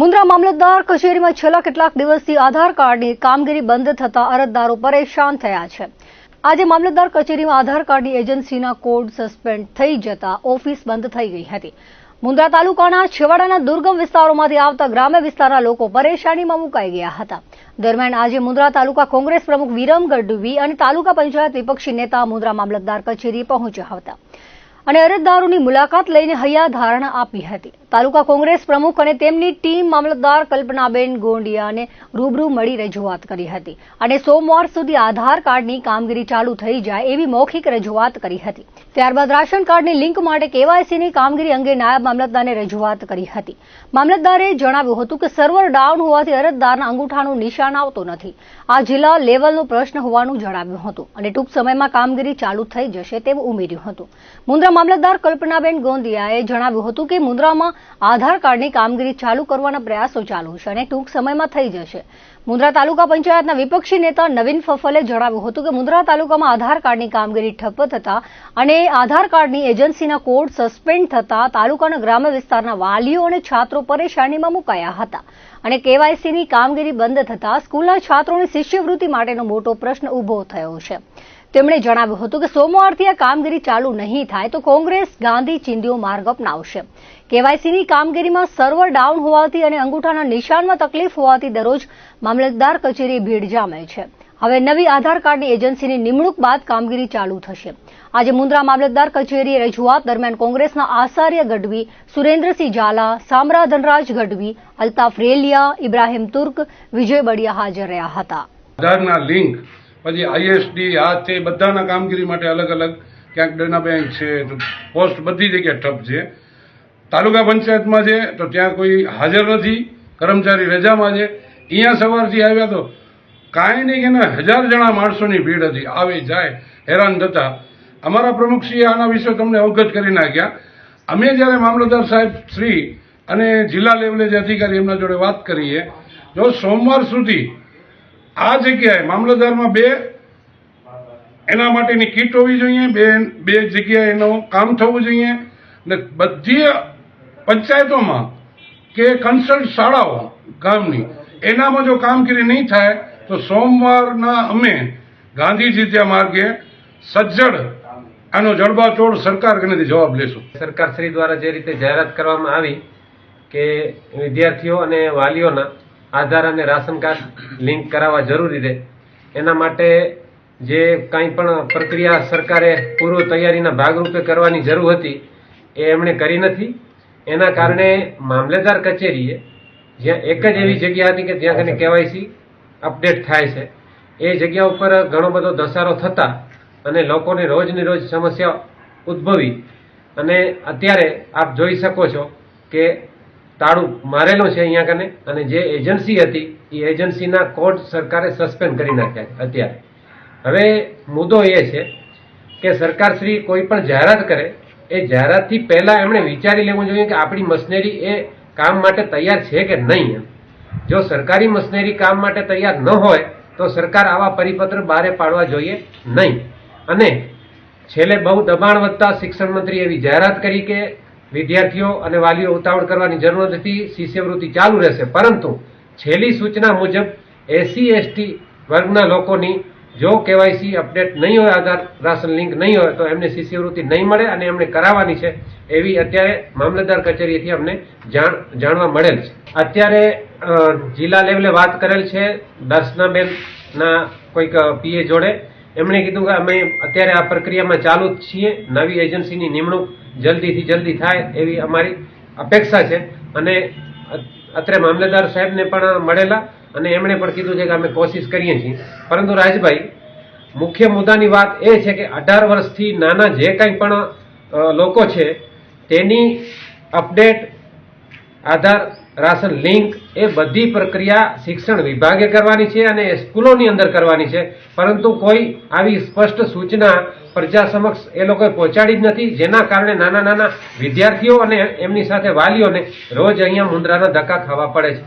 મુન્દ્રા મામલતદાર કચેરીમાં છેલ્લા કેટલાક દિવસથી આધાર કાર્ડની કામગીરી બંધ થતા અરજદારો પરેશાન થયા છે. આજે મામલતદાર કચેરીમાં આધાર કાર્ડની એજન્સીના કોડ સસ્પેન્ડ થઈ જતા ઓફિસ બંધ થઈ ગઈ હતી. મુન્દ્રા તાલુકાના છેવાડાના દુર્ગમ વિસ્તારોમાંથી આવતા ગ્રામ્ય વિસ્તારના લોકો પરેશાનીમાં મુકાઈ ગયા હતા. દરમિયાન આજે મુન્દ્રા તાલુકા કોંગ્રેસ પ્રમુખ વિરમ ગઢવી અને તાલુકા પંચાયત વિપક્ષી નેતા મુન્દ્રા મામલતદાર કચેરી પહોંચ્યા હતા. અને અરજદારોની મુલાકાત લઈને હૈયા આપી હતી. તાલુકા કોંગ્રેસ પ્રમુખ અને તેમની ટીમ મામલતદાર કલ્પનાબેન ગોંડિયાને રૂબરૂ મળી રજૂઆત કરી હતી અને સોમવાર સુધી આધાર કાર્ડની કામગીરી ચાલુ થઈ જાય એવી મૌખિક રજૂઆત કરી હતી. ત્યારબાદ રાશન કાર્ડની લિંક માટે કેવાયસીની કામગીરી અંગે નાયબ મામલતદારને રજૂઆત કરી હતી. મામલતદારે જણાવ્યું હતું કે સર્વર ડાઉન હોવાથી અરજદારના અંગૂઠાનું નિશાન આવતું નથી. આ જિલ્લા લેવલનો પ્રશ્ન હોવાનું જણાવ્યું હતું અને ટૂંક સમયમાં કામગીરી ચાલુ થઈ જશે તેવું ઉમેર્યું હતું. મુન્દ્રા મામલતદાર કલ્પનાબેન ગોંદિયાએ જણાવ્યું હતું કે મુન્દ્રામાં આધાર કાર્ડની કામગીરી ચાલુ કરવાના પ્રયાસો ચાલુ છે અને ટૂંક સમયમાં થઈ જશે. મુન્દ્રા તાલુકા પંચાયતના વિપક્ષી નેતા નવીન ફફલે જણાવ્યું હતું કે મુન્દ્રા તાલુકામાં આધાર કાર્ડની કામગીરી ઠપ્પ થતા અને આધાર કાર્ડની એજન્સીના કોડ સસ્પેન્ડ થતા તાલુકાના ગ્રામ્ય વિસ્તારના વાલીઓ અને છાત્રો પરેશાનીમાં મુકાયા હતા અને કેવાયસીની કામગીરી બંધ થતા સ્કૂલના છાત્રોની શિષ્યવૃત્તિ માટેનો મોટો પ્રશ્ન ઊભો થયો છે. તેમણે જણાવ્યું હતું કે સોમવારથી આ કામગીરી ચાલુ નહીં થાય તો કોંગ્રેસ ગાંધી ચિંધીઓ માર્ગ અપનાવશે. કેવાયસીની કામગીરીમાં સર્વર ડાઉન હોવાથી અને અંગૂઠાના નિશાનમાં તકલીફ હોવાથી દરરોજ મામલતદાર કચેરી ભીડ જામે છે. હવે નવી આધાર કાર્ડની એજન્સીની નિમણૂક બાદ કામગીરી ચાલુ થશે. આજે મુન્દ્રા મામલતદાર કચેરીએ રજૂઆત દરમિયાન કોંગ્રેસના આચાર્ય ગઢવી, સુરેન્દ્રસિંહ ઝાલા સામરા ધનરાજ ગઢવી, અલ્તાફ રેલિયા, ઇબ્રાહીમ તુર્ક, વિજય બડિયા હાજર રહ્યા હતા. આધારના લિંક પછી આઈએસડી આ તે બધાના કામગીરી માટે અલગ અલગ ક્યાંક ડેના બેંક છે પોસ્ટ બધી જગ્યાએ ઠપ છે. તાલુકા પંચાયતમાં છે, તો ત્યાં કોઈ હાજર નથી, કર્મચારી રજામાં છે. અહીંયા સવારથી આવ્યા તો કાંઈ નહીં કે ના હજાર જણા માણસોની ભીડ હતી, આવી જાય, હેરાન થતા. અમારા પ્રમુખશ્રીએ આના વિશે તમને અવગત કરી નાખ્યા. અમે જ્યારે મામલતદાર સાહેબ શ્રી અને જિલ્લા લેવલે જે અધિકારી એમના જોડે વાત કરીએ જો સોમવાર સુધી આ જગ્યાએ મામલતદારમાં બે, એના માટેની કીટ હોવી જોઈએ, બે બે જગ્યાએ એનું કામ થવું જોઈએ. ને બધી પંચાયતોમાં કે કન્સલ્ટ શાળાઓ ગામની, એનામાં જો કામગીરી નહીં થાય, તો સોમવારના અમે ગાંધીજી ત્યાં માર્ગે સજ્જડ આનો જડબાચોડ સરકાર કનેથી જવાબ લેશું. સરકારશ્રી દ્વારા જે રીતે જાહેરાત કરવામાં આવી કે વિદ્યાર્થીઓ અને વાલીઓના આધાર અને રાશન કાર્ડ લિંક કરાવવા જરૂરી છે. એના માટે જે કાંઈ પણ પ્રક્રિયા સરકારે પૂર્વ તૈયારીના ભાગરૂપે કરવાની જરૂર હતી, એ એમણે કરી નથી. એના કારણે મામલેદાર કચેરીએ જ્યાં એક જ એવી જગ્યા હતી કે જ્યાં કને કેવાયસી અપડેટ થાય છે, એ જગ્યા ઉપર ઘણો બધો ધસારો થતા અને લોકોને રોજની રોજ સમસ્યા ઉદ્ભવી. અને અત્યારે આપ જોઈ શકો છો કે તાળું મારેલું છે અહીંયા કને? અને જે એજન્સી હતી, એ એજન્સીના કોડ સરકારે સસ્પેન્ડ કરી નાખ્યા અત્યારે. હવે મુદ્દો એ છે કે સરકારશ્રી કોઈ પણ જાહેરાત કરે, એ જાહેરાતથી પહેલા એમણે વિચારી લેવું જોઈએ કે આપણી મશીનરી એ કામ માટે તૈયાર છે કે નહીં જો સરકારી મશીનરી કામ માટે તૈયાર ન હોય, તો સરકાર આવા પરિપત્ર બહાર પાડવા જોઈએ નહીં. અને છેલ્લે બહુ દબાણ વધતા શિક્ષણ મંત્રી એવી જાહેરાત કરી કે વિદ્યાર્થીઓ અને વાલીઓ ઉતાવળ કરવાની જરૂર નથી શિષ્યવૃત્તિ ચાલુ રહેશે. પરંતુ છેલ્લી સૂચના મુજબ એસસી, એસટી વર્ગના લોકોની જો કેવાયસી અપડેટ નહીં હોય, આધાર રાશન લિંક નહીં હોય, તો એમને શિષ્યવૃત્તિ નહીં મળે અને એમને કરાવવાની છે એવી અત્યારે મામલતદાર કચેરીથી અમને જાણ, જાણવા મળેલ છે. અત્યારે જિલ્લા લેવલે વાત કરેલ છે દર્શનાબેનના કોઈક પીએ જોડે. એમણે કીધું કે અમે અત્યારે આ પ્રક્રિયામાં ચાલુ જ છીએ. નવી એજન્સીની નિમણૂક જલ્દીથી જલ્દી થાય એવી અમારી અપેક્ષા છે. અને અત્રે મામલેદાર સાહેબને પણ મળેલા અને એમણે પણ કીધું છે કે અમે કોશિશ કરીએ છીએ. પરંતુ રાજભાઈ, મુખ્ય મુદ્દાની વાત એ છે કે અઢાર વર્ષથી નાના જે કંઈ પણ લોકો છે, તેની અપડેટ, આધાર રાશન લિંક એ બધી પ્રક્રિયા શિક્ષણ વિભાગે કરવાની છે અને સ્કૂલોની અંદર કરવાની છે. પરંતુ કોઈ આવી સ્પષ્ટ સૂચના પ્રજા સમક્ષ એ લોકોએ પહોંચાડી જ નથી. જેના કારણે નાના નાના વિદ્યાર્થીઓ અને એમની સાથે વાલીઓને રોજ અહીંયા મુંદ્રાના ધક્કા ખાવા પડે છે.